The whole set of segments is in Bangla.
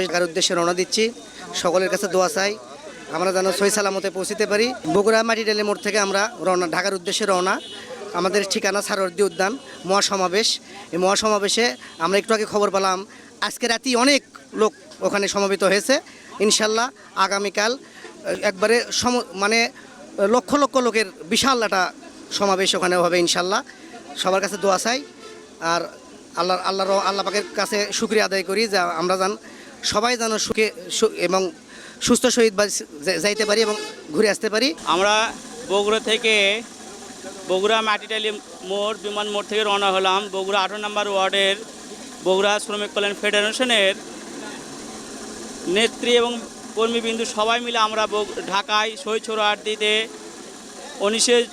ঢাকার উদ্দেশ্যে রওনা দিচ্ছি। সকলের কাছে দোয়া চাই। আমরা যেন সই সালামতে পৌঁছতে পারি। বগুড়া মাটিডালি মোড় থেকে আমরা রওনা, ঢাকার উদ্দেশ্যে রওনা। আমাদের ঠিকানা সারর্দি উদ্যান, মহাসমাবেশ। এই মহাসমাবেশে আমরা একটু আগে খবর পেলাম, আজকে রাতি অনেক লোক ওখানে সমবেত হয়েছে। ইনশাল্লাহ আগামীকাল একবারে সম মানে লক্ষ লক্ষ লোকের বিশাল একটা সমাবেশ ওখানে হবে ইনশাল্লাহ। সবার কাছে দোয়া চাই। আর আল্লাহ আল্লাহ আল্লাহ পাকের কাছে শুক্রিয়া আদায় করি যে আমরা যেন সবাই যেন সুখে এবং সুস্থ বা- যাইতে পারি এবং ঘুরে আসতে পারি। আমরা বগুড়া থেকে বগুড়া মাটিটালি মোড়, বিমান মোড় থেকে রওনা হলাম। বগুড়া আঠারো নম্বর ওয়ার্ডের বগুড়া শ্রমিক কল্যাণ ফেডারেশনের নেত্রী এবং কর্মীবিন্দু সবাই মিলে আমরা ঢাকায় সৈছড়ো আড্ডিতে উনিশে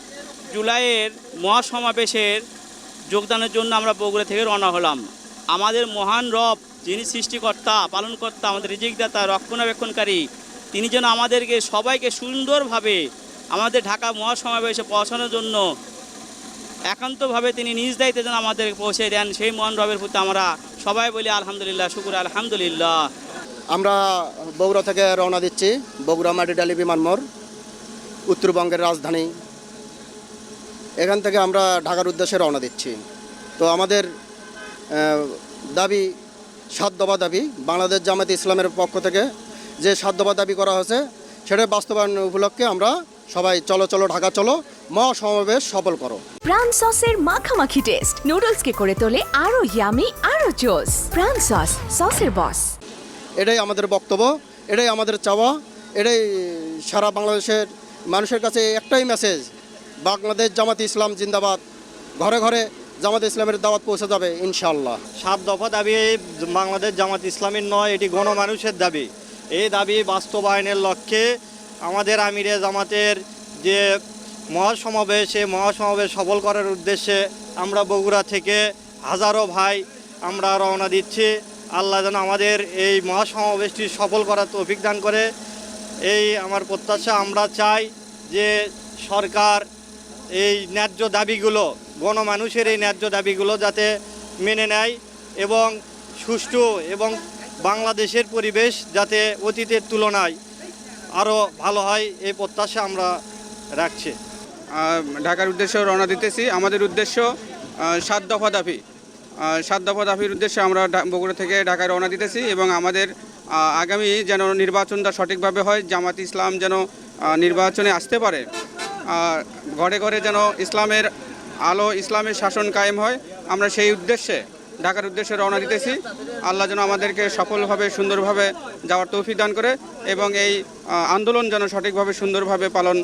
জুলাইয়ের মহাসমাবেশের যোগদানের জন্য আমরা বগুড়া থেকে রওনা হলাম। আমাদের মহান রব, যিনি সৃষ্টিকর্তা, পালনকর্তা, আমাদের রিজিকদাতা, রক্ষণাবেক্ষণকারী, তিনি যেন আমাদেরকে সবাইকে সুন্দরভাবে আমাদের ঢাকা মহাসমাবেশে পৌঁছানোর জন্য একান্তভাবে তিনি নিজ দায়িত্বে যেন আমাদেরকে পৌঁছে দেন, সেই মহান রবের প্রতি আমরা সবাই বলি আলহামদুলিল্লাহ, শুকুর, আলহামদুলিল্লাহ। আমরা বগুড়া থেকে রওনা দিচ্ছি, বগুড়া মাটিডালি বিমান মোড়, উত্তরবঙ্গের রাজধানী। এখান থেকে আমরা ঢাকার উদ্দেশ্যে রওনা দিচ্ছি। তো আমাদের দাবি সাত দফা দাবি বাংলাদেশ জামাত ইসলামের পক্ষ থেকে যে সাত দফা দাবি করা হয়েছে সেটার বাস্তবায়ন উপলক্ষে আমরা সবাই চলো চলো ঢাকা চলো মহাসমাবেশ সফল করো। প্রাণ সসের মাখামাখি টেস্ট নুডলসকে করে তোলে আরও ইয়ামি আরও জোস প্রাণ সস সসের বস এটাই আমাদের বক্তব্য এটাই আমাদের চাওয়া এটাই সারা বাংলাদেশের মানুষের কাছে একটাই মেসেজ বাংলাদেশ জামাত ইসলাম জিন্দাবাদ। ঘরে ঘরে জামাত ইসলামের দাওয়াত পৌঁছে যাবে ইনশাল্লাহ সাত দফা দাবি বাংলাদেশ জামাত ইসলামীর নয়, এটি গণমানুষের দাবি। এই দাবি বাস্তবায়নের লক্ষ্যে আমাদের আমিরে জামাতের যে মহাসমাবেশ, এই মহাসমাবেশ সফল করার উদ্দেশ্যে আমরা বগুড়া থেকে হাজারো ভাই আমরা রওনা দিচ্ছি। আল্লাহ যেন আমাদের এই মহাসমাবেশটি সফল করার দান করে। এই আমার প্রত্যাশা, আমরা চাই যে সরকার এই ন্যায্য দাবিগুলো, গণমানুষের এই ন্যায্য দাবিগুলো যাতে মেনে নেয় এবং সুষ্ঠু এবং বাংলাদেশের পরিবেশ যাতে অতীতের তুলনায় আরও ভালো হয়, এই প্রত্যাশা আমরা রাখছি। ঢাকার উদ্দেশ্যে রওনা দিতেছি। আমাদের উদ্দেশ্য সাত দফা দাবি। সাত দফা দাবির উদ্দেশ্যে আমরা বগুড়া থেকে ঢাকায় রওনা দিতেছি এবং আমাদের আগামী যেন নির্বাচনটা সঠিকভাবে হয়, জামাত ইসলাম যেন নির্বাচনে আসতে পারে ঘরে ঘরে যেন ইসলামের আলো, ইসলামের শাসন কায়েম হয়, আমরা সেই উদ্দেশ্যে, ঢাকার উদ্দেশ্যে রওনা দিতেছি। আল্লাহ যেন আমাদেরকে সফলভাবে, সুন্দরভাবে যাওয়ার তৌফিক দান করে এবং এই আন্দোলন যেন সঠিকভাবে, সুন্দরভাবে পালন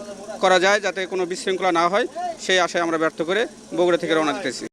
করা যায়, যাতে কোনো বিশৃঙ্খলা না হয়, সেই আশায় আমরা ব্যর্থ করে বগুড়া থেকে রওনা দিতেছি।